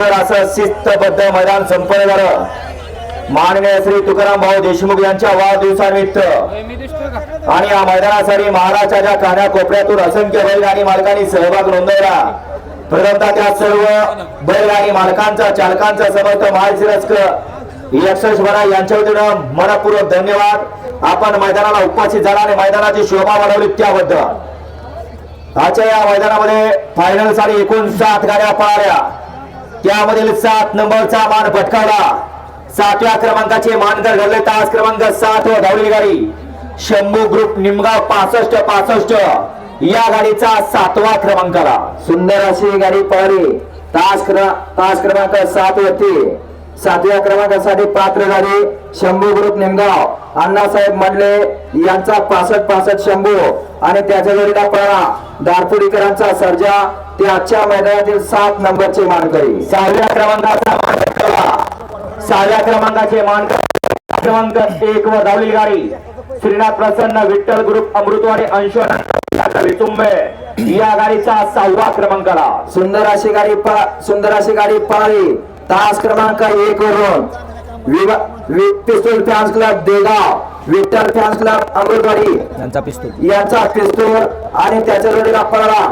तर असं शिस्तबद्ध मैदान संपन्न झालं. माननीय श्री तुकाराम भाऊ देशमुख यांच्या वाढदिवसानिमित्त. आणि या मैदानासाठी महाराष्ट्राच्या कानाकोपऱ्यातून असंख्य बैलगाडी मालकांनी सहभाग नोंदवला. प्रथमता त्या सर्व बैलगाडी मालकांचा चालकांचा समर्थ महाशिरस्क यक्षेश्वरा यांच्या वतीनं मनपूर्वक धन्यवाद. आपण मैदानाला उपस्थित झाला आणि मैदानाची शोभा वाढवली त्याबद्दल. आजच्या या मैदानामध्ये फायनलसाठी एकूण सात गाड्या पळाल्या. त्यामधील सात नंबरचा मान फटकावला सातव्या क्रमांकाचे मानकर घडले तास क्रमांक सात व धावली गाडी. शंभू ग्रुप निमगाव पासष्ट पासष्ट. या गाडीचा सातवा क्रमांकाला. सुंदर अशी गाडी पळाली. तास क्र- तास क्रमांक सात वरती. सातव्या क्रमांकासाठी पात्र झाले शंभू ग्रुप निमगाव. अण्णासाहेब मंडले यांचा पासष्ट पासष्ट शंभू आणि त्याच्या जोडीला पळा. दारपुडीकरांचा सर्जा. ते आजच्या मैदानातील सात नंबरचे मानकरी. सहाव्या क्रमांकाचा मान सहाव्या क्रमांकाचे मानकरी क्रमांक एक व धावली गाडी. श्रीनाथ प्रसन्न विठ्ठल ग्रुप अमृतवाडी अंशुमन विचुंबे या गाडीचा सहावा क्रमांकाला सुंदर अशी गाडी सुंदर अशी गाडी पळाली. तास क्रमांक एक वरून वि- पिस्तूल fans club Degaon Vitthal fans club Amrutwadi. यांचा पिस्तूल. यांचा पिस्तूल आणि त्याच्या जोडीला पळाला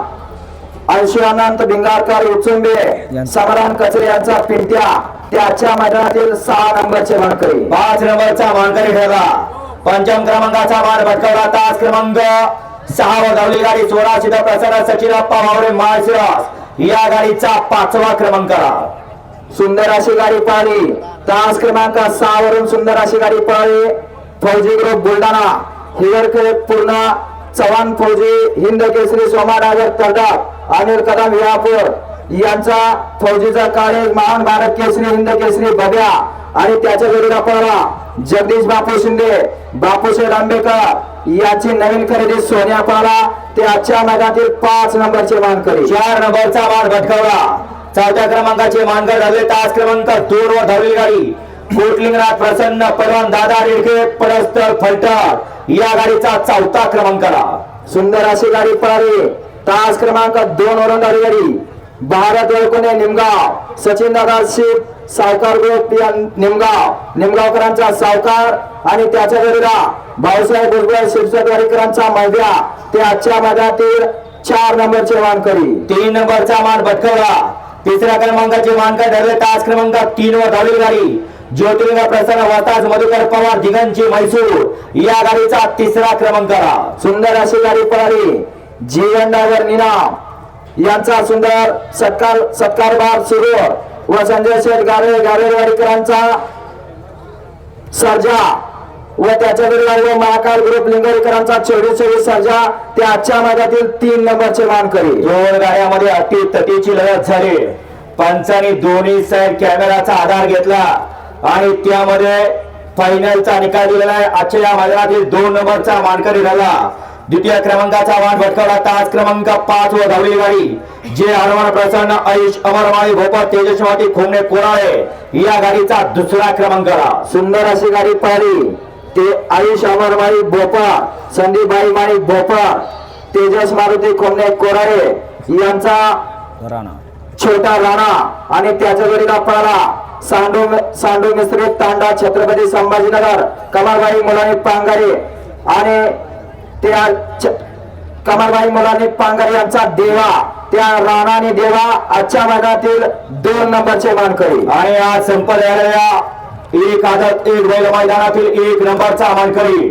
अंशु अनंत भिंगारकर उचुंबे समरान कचरे यांचा पिंट्या. त्याच्या मैदानातील सहा नंबरचे मानकरी पाच नंबरचा मानकरी ठरला. पंचम क्रमांकाचा मान भटकवला तास क्रमांक सहा वर धावली गाडी सोळा सीता प्रसाद सचिनप्पा वावरे माळशिरस या गाडीचा पाचवा क्रमांकाला सुंदर अशी गाडी पळाली. तास क्रमांक सहा वरून सुंदर अशी गाडी पळाली. फौजी ग्रुप बुलढाणा. हिवरखेड पूर्ण. चव्हाण फौजी हिंद केसरी सोमाडागर कदम अनिल कदम यापूर यांचा फौजीचा काळे महान भारत केसरी हिंद केसरी बघ्या आणि त्याच्या जोडीला पळाला जगदीश बापू शिंदे बापूशेठ आंबेकर याची नवीन खरेदी सोन्या पळाला ते आजच्या मैदानातील पाच नंबरचे मानकरी. चार नंबरचा मान भटकवला. चौथ्या क्रमांकाचे मानकर ठरले तास क्रमांक दोन वर धावली गाडी. कोटलिंगनाथ प्रसन्न परवान दादा रेडके परस्तर फलटण. या गाडीचा चौथा क्रमांक आला सुंदर अशी गाडी पळाली. तास क्रमांक दोन वरून गाडी गाडी. भारत वळकोने निमगाव. सचिन दादा शिप सावकार ग्रुप या निमगाव. निमगावकरांचा सावकार आणि त्याच्या जोडीला भाऊसाहेब भुजबळ शिरसटवाडीकरांचा मैद्या ते आजच्या मैदानातील चार नंबरचे मानकरी. तीन नंबरचा मान भटकवला. तिसऱ्या क्रमांकाचे मानकर ठरले तास क्रमांक तीन वर धावेल गाडी. ज्योतिर्लिंग प्रसन्न वाताज मधुकर पवार दिगंची म्हैसूर. या गाडीचा तिसरा क्रमांक. सुंदर अशी गाडी पळाली. जीवन डायव्हर निनाम यांचा सुंदर सत्कार सत्कारभार सुरू. व संजय शेठ गारे गारेवाडीकरांचा सर्जा. व त्याच्याकडे व महाकाल ग्रुप लिंगरीकरांचा सर्जा ते आजच्या मैदानातील तीन नंबरचे मानकरी. दोन गाड्यामध्ये अटी तटीची लढत झाली. पंचांनी दोन्ही साईड कॅमेराचा आधार घेतला. आणि त्यामध्ये फायनलचा निकाल दिलेला आहे. आजच्या या मैदानातील दोन नंबरचा मानकरी झाला. द्वितीय क्रमांकाचा मान भटकवला. तास क्रमांक पाच व धावली गाडी. जे हनुमान प्रसन्न आयुष अमरमाळी भोपर तेजस्वाती खोमणे कोराळे या गाडीचा दुसरा क्रमांकाला सुंदर अशी गाडी पळाली ते आयुष अमरमाळी भोपा संदीपबाई माणिक भोपा तेजस मारुती खोमने कोराळे यांचा छोटा राणा आणि त्याच्या जोडीला पळाला सांडू सांडू मिस्त्री तांडा छत्रपती संभाजीनगर कमलबाई मुलानी पांगारे आणि त्या कमलबाई मुलानी पांगारे यांचा देवा त्या राणा आणि देवा आजच्या मैदानातील दोन नंबरचे मानकरी. आणि आज संपत एक आदत एक बैल मैदानातील एक नंबरचा मानकरी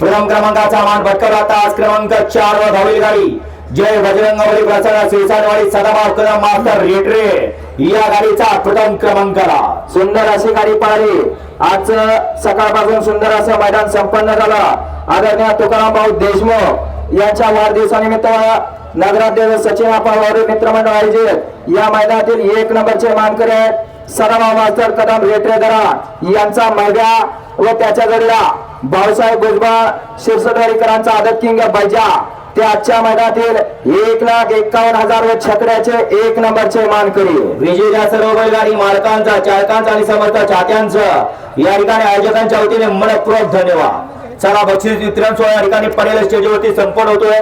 प्रथम क्रमांकाचा मान भटकवला तास क्रमांक चार व धावेल गाडी. जय बजरंगवली प्रसन्न शिरसाटवाडी सदाभाव कदम मास्टर रेटरे. या गाडीचा प्रथम क्रमांकाला सुंदर अशी गाडी पळाली. आज सकाळपासून सुंदर असं मैदान संपन्न झालं. आदरणीय तुकाराम भाऊ देशमुख यांच्या वाढदिवसानिमित्त नगराध्यक्ष सचिन अपावारे मित्रमंडळ आयोजित या मैदानातील एक नंबरचे मानकरी आहेत. सदाभाऊ मास्तर कदम रेटरेदरा यांचा मैद्या व त्याच्या जोडीला भाऊसाहेब भुजबळ शिरसटवाडीकरांचा आदत किंग बैजा. ते आजच्या मैदानातील एक लाख एक्कावन्न हजार व छकड्याचे एक नंबरचे मानकरी. विजेच्या सर्व बैलगाडी मालकांचा चालकांचा आणि समर्थ चाहत्यांचं या ठिकाणी आयोजकांच्या वतीने मनपूर्वक धन्यवाद. चला बक्षीस वितरण सोहळा या ठिकाणी पडेल. स्टेजवरती संपन्न होतोय.